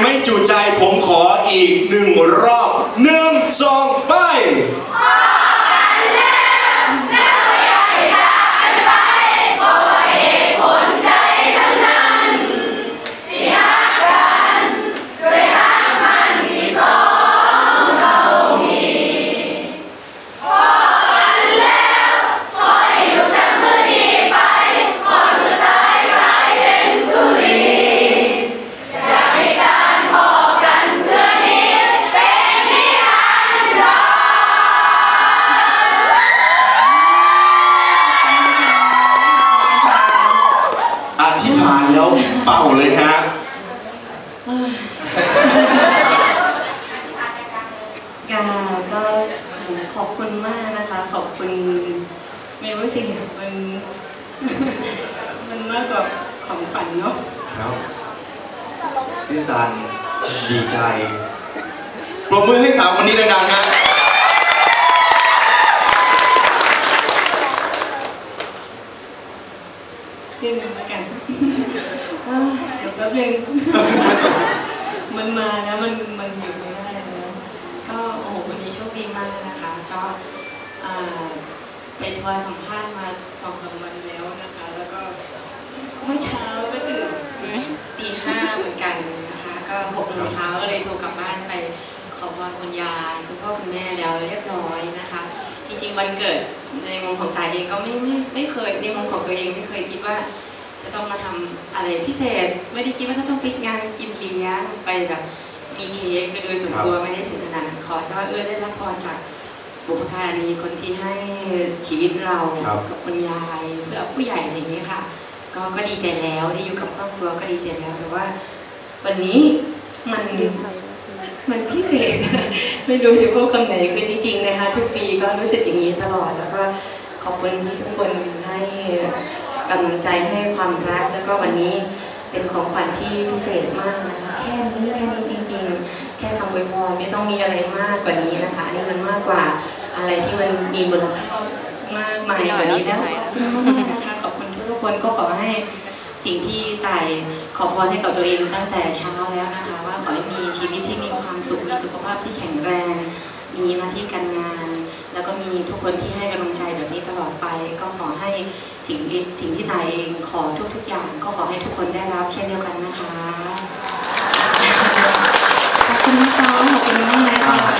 ไม่จูใจผมขออีกหนึ่งรอบหนึ่งสองไป แล้วเป่าเลยฮะ กาก็ขอบคุณมากนะคะ ขอบคุณ ไม่รู้สิมัน มันมากกว่าของขวัญเนาะครับตื้นตันดีใจ ปรบมือให้สาวคนนี้ดังๆฮะเรื่องนึงแล้วกัน อ่าเดี๋ยวแป๊บนึง มันมาแล้วมันมันหยุดไม่ได้แล้วก็โอ้โหวันนี้โชคดีมากนะคะ ก็อ่าไปทัวร์สัมภาษณ์มาสองสามวันแล้วนะคะ แล้วก็เมื่อเช้าก็ตื่นตีห้าเหมือนกันนะคะ ก็หกโมงเช้าก็เลยโทรกลับบ้านไปขอพรคุณยายคุณพ่อคุณแม่แล้วเรียบร้อยนะคะ จริงๆวันเกิดในมุมของตายเองก็ไม่ไม่ไม่เคยในมุมของตัวเองไม่เคยคิดว่า จะต้องมาทำอะไรพิเศษ ไม่ได้คิดว่าถ้าต้องไปงานกินเลี้ยงไปแบบมีเค้กคือโดยส่วนตัวไม่ได้ถึงขนาดนั้นขอแค่ว่าเออได้รับพรจากบุพการีคนที่ให้ชีวิตเราครับกับคุณยายเพื่อผู้ใหญ่อะไรอย่างเงี้ยค่ะ ก็ก็ดีใจแล้วได้อยู่กับครอบครัวก็ดีใจแล้วแต่ว่า วันนี้มันมันพิเศษ ไม่รู้จะพูดคำไหนคือจริงๆนะคะ ทุกปีก็รู้สึกอย่างนี้ตลอดแล้วก็ขอบคุณที่ทุกคนให้ กำลังใจให้ความรัก แล้วก็วันนี้เป็นของขวัญที่พิเศษมากนะคะแค่นี้แค่นี้จริง ๆ แค่คำอวยพรไม่ต้องมีอะไรมากกว่านี้นะคะอันนี่มันมากกว่าอะไรที่มันมีมูลค่ามากมายกว่านี้แล้วขอบคุณมากๆนะคะขอบคุณทุกๆคนก็ขอให้สิ่งที่ต่ายขอพรให้กับตัวเองตั้งแต่เช้าแล้วนะคะ ว่าขอให้มีชีวิตที่มีความสุขมีสุขภาพที่แข็งแรง มีหน้าที่การงาน แล้วก็มีทุกคนที่ให้กำลังใจแบบนี้ตลอดไป ก็ขอให้ สิ่งสิ่งที่ทายเองขอทุก ๆ อย่างก็ขอให้ทุกคนได้รับเช่นเดียวกันนะคะ ขอบคุณนะคะขอบคุณมากนะคะ